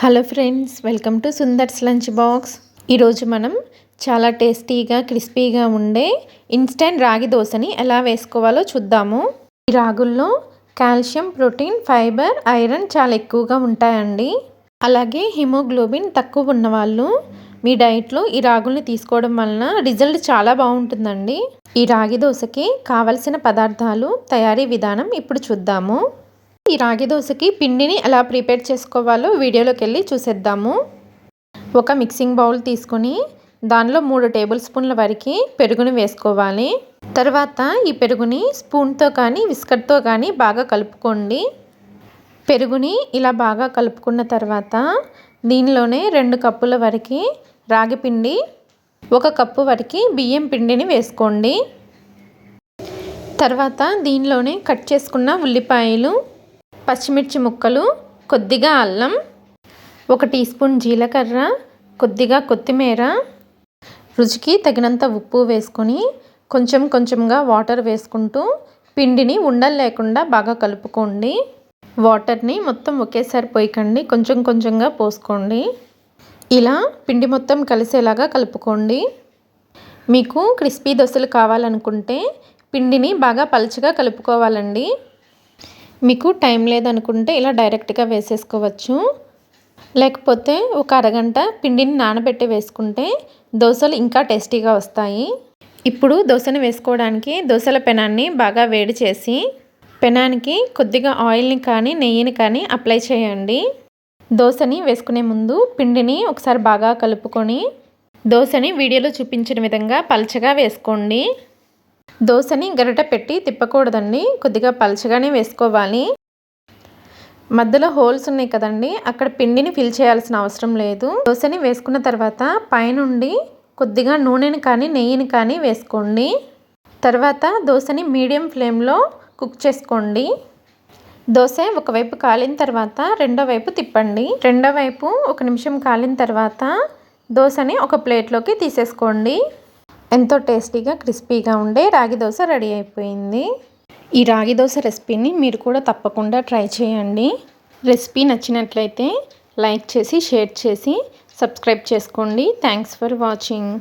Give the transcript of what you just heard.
Hello friends welcome to Sundar's lunch box. ఈరోజు మనం చాలా టేస్టీగా క్రిస్పీగా ఉండే ఇన్స్టెంట్ రాగి దోశని ఎలా వేసుకోవాలో చూద్దాము. ఈ రాగుల్లో కాల్షియం ప్రోటీన్ ఫైబర్ ఐరన్ చాలా ఎక్కువగా ఉంటాయండి. అలాగే హిమోగ్లోబిన్ తక్కువ ఉన్నవాళ్ళు మీ డైట్లో ఈ రాగుల్ని తీసుకోవడం వలన రిజల్ట్ చాలా బాగుంటుందండి. ఈ రాగి దోశకి కావలసిన పదార్థాలు తయారీ విధానం ఇప్పుడు చూద్దాము. ఈ రాగి దోశకి పిండిని ఎలా ప్రిపేర్ చేసుకోవాలో వీడియోలోకి వెళ్ళి చూసేద్దాము. ఒక మిక్సింగ్ బౌల్ తీసుకొని దానిలో మూడు టేబుల్ స్పూన్ల వరకు పెరుగుని వేసుకోవాలి. తర్వాత ఈ పెరుగుని స్పూన్తో కానీ విస్కట్తో కానీ బాగా కలుపుకోండి. పెరుగుని ఇలా బాగా కలుపుకున్న తర్వాత దీనిలోనే రెండు కప్పుల వరకు రాగి పిండి ఒక కప్పు వరకు బియ్యం పిండిని వేసుకోండి. తర్వాత దీనిలోనే కట్ చేసుకున్న ఉల్లిపాయలు పచ్చిమిర్చి ముక్కలు కొద్దిగా అల్లం ఒక టీ స్పూన్ జీలకర్ర కొద్దిగా కొత్తిమీర రుచికి తగినంత ఉప్పు వేసుకొని కొంచెం కొంచెంగా వాటర్ వేసుకుంటూ పిండిని ఉండలు లేకుండా బాగా కలుపుకోండి. వాటర్ని మొత్తం ఒకేసారి పోయకండి కొంచెం కొంచెంగా పోసుకోండి. ఇలా పిండి మొత్తం కలిసేలాగా కలుపుకోండి. మీకు క్రిస్పీ దోశలు కావాలనుకుంటే పిండిని బాగా పలుచగా కలుపుకోవాలండి. మీకు టైం లేదనుకుంటే ఇలా డైరెక్ట్గా వేసేసుకోవచ్చు. లేకపోతే ఒక అరగంట పిండిని నానబెట్టి వేసుకుంటే దోశలు ఇంకా టేస్టీగా వస్తాయి. ఇప్పుడు దోశను వేసుకోవడానికి దోశల పెనాన్ని బాగా వేడి చేసి పెనానికి కొద్దిగా ఆయిల్ని కానీ నెయ్యిని కానీ అప్లై చేయండి. దోశని వేసుకునే ముందు పిండిని ఒకసారి బాగా కలుపుకొని దోశని వీడియోలో చూపించిన విధంగా పలచగా వేసుకోండి. దోశని గరిట పెట్టి తిప్పకూడదండి. కొద్దిగా పలచగానే వేసుకోవాలి. మధ్యలో హోల్స్ ఉన్నాయి కదండి. అక్కడ పిండిని ఫిల్ చేయాల్సిన అవసరం లేదు. దోశని వేసుకున్న తర్వాత పైనుండి కొద్దిగా నూనెని కానీ నెయ్యిని కానీ వేసుకోండి. తర్వాత దోశని మీడియం ఫ్లేమ్లో కుక్ చేసుకోండి. దోశ ఒకవైపు కాలిన తర్వాత రెండో వైపు తిప్పండి. రెండో వైపు ఒక నిమిషం కాలిన తర్వాత దోశని ఒక ప్లేట్లోకి తీసేసుకోండి. ఎంతో టేస్టీగా క్రిస్పీగా ఉండే రాగి దోశ రెడీ అయిపోయింది. ఈ రాగి దోశ రెసిపీని మీరు కూడా తప్పకుండా ట్రై చేయండి. రెసిపీ నచ్చినట్లయితే లైక్ చేసి షేర్ చేసి సబ్స్క్రైబ్ చేసుకోండి. Thanks for watching.